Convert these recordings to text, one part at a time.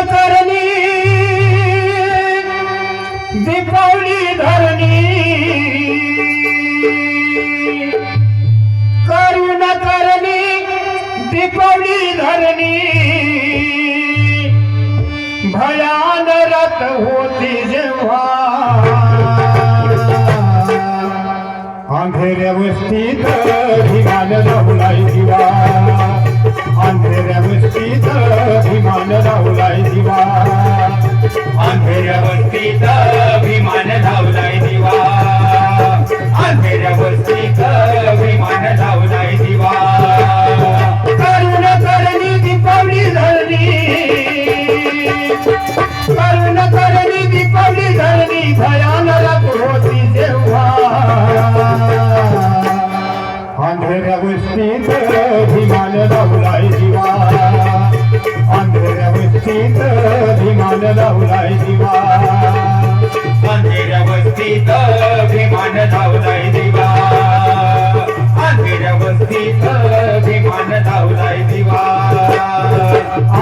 करणी दीपावली धरणी. करुण करणी दीपावली धरणी. भयान रथ होती जेव्हा. अंधेऱ्या वस्तीत वस्तीत विमान लावलाय दिवा. अंधेऱ्या वस्तीत विमान धावलाय दिवा. अंधेऱ्या वस्तीत विमान धावलाय दिवा. करुण करणी दीपावली धरणी करुण करणी दीपावली धरणी भयान रथ होती वस्तीत विमान लावलाय दिवा अंधेऱ्या वस्तीत विमान लावलाय दिवा. अंधेऱ्या वस्तीत धावलाय दिवा. अंधेऱ्या वस्तीत धावलाय दिवा.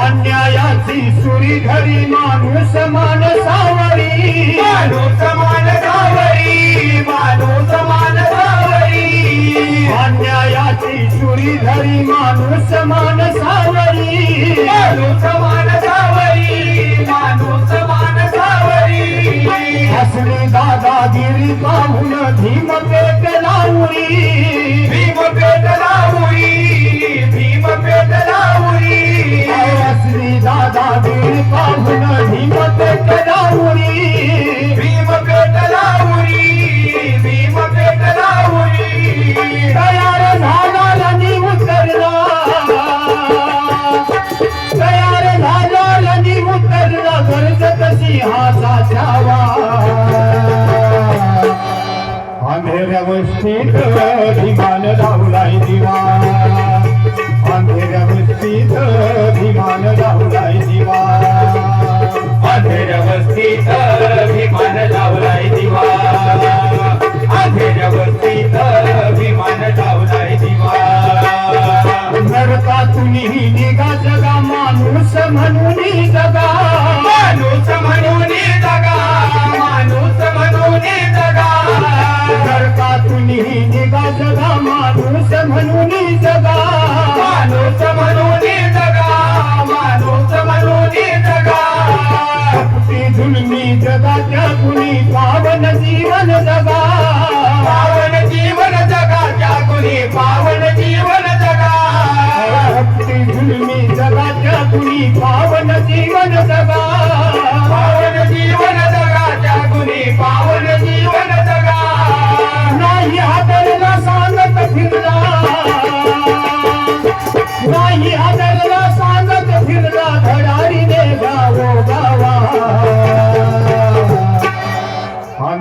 अन्यायाची सुरी घरी माणूस मान सावरी माणूस मान धावरी माणूस मान धावरी अन्यायाची सुरी धरी माणूस मान सावरी माणूस मान माणूस मान धावरी असली दादागिरी पाहून भीम पेट लावरी भीम पेट लावरी भीम पेट लावरी असली दादागिरी पाहून छावा अंधेऱ्या वस्तीत विमान लावलाय दिवा. अंधेऱ्या वस्तीत विमान लावलाय दिवा. अंधेऱ्या वस्तीत विमान लावलाय दिवा. अंधेऱ्या वस्तीत विमान लावलाय दिवा. नरकातून निघा जगा माणूस म्हणून जगा माणूस म्हणून जगा माणूस म्हणून जगा नरकातून निघा जगा माणूस म्हणून जगा.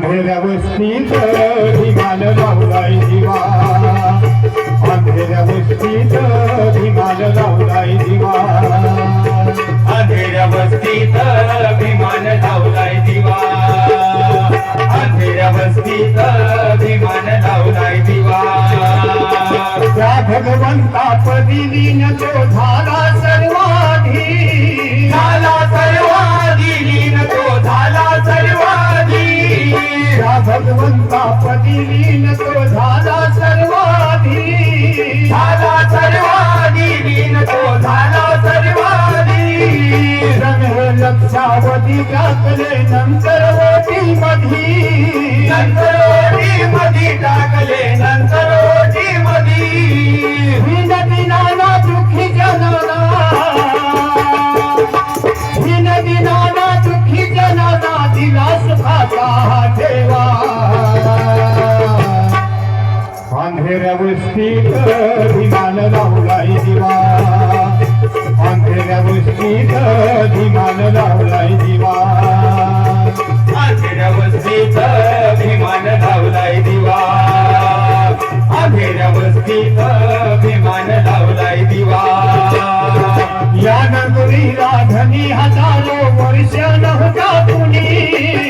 अंधेऱ्या वस्तीत विमान लावलाय दिवा. अंधेऱ्या वस्तीत विमान लावलाय दिवा. अंधेऱ्या वस्तीत विमान लावलाय दिवा अंधेऱ्या वस्तीत विमान लावलाय दिवा त्या भगवंता पदी लक्षावधी टाकले नंतर ओटी मधी. नंतर ओटी मधी टाकले नंतर ओटी मधी. विन दिनाना दुःखी जनाना विन दिनाना दुःखी जनाना दिला सुखाचा ठेवा अंधेऱ्या वस्तीत विमान लावलाय दिवा. अंधेऱ्या वस्तीत विमान लावलाय दिवा. अंधेऱ्या वस्तीत विमान धावलाय दिवा. अंधेऱ्या वस्तीत विमान धावलाय दिवा या नगरीला धनी हजारो वर्ष नव्हता कुणी.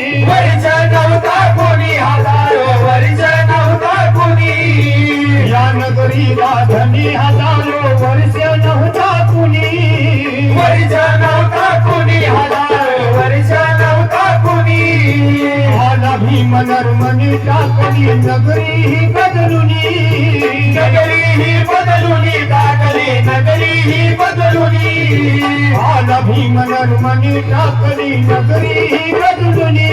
भीम नर्मणी टाकली नगरी ही बदलुनी. नगरी ही बदलुनी टाकली नगरी ही बदलुनी. आला भीम नर्मणी टाकली नगरी ही बदलुनी.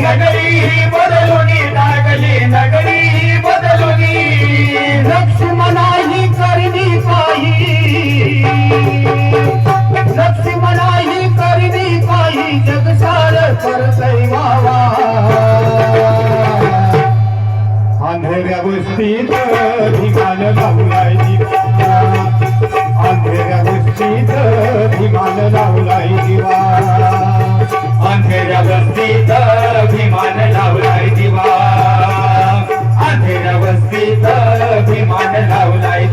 नगरी ही बदलुनी टाकली नगरी ही बदलुनी. लक्ष्मणाही करणी पाही. लावलाय दिवा. अंधेऱ्या गोष्टीत धिगाण लावलाय दिवा अंधेऱ्या वस्तीत विमान लावलाय दिवा अंधेऱ्या वस्तीत विमान लावलाय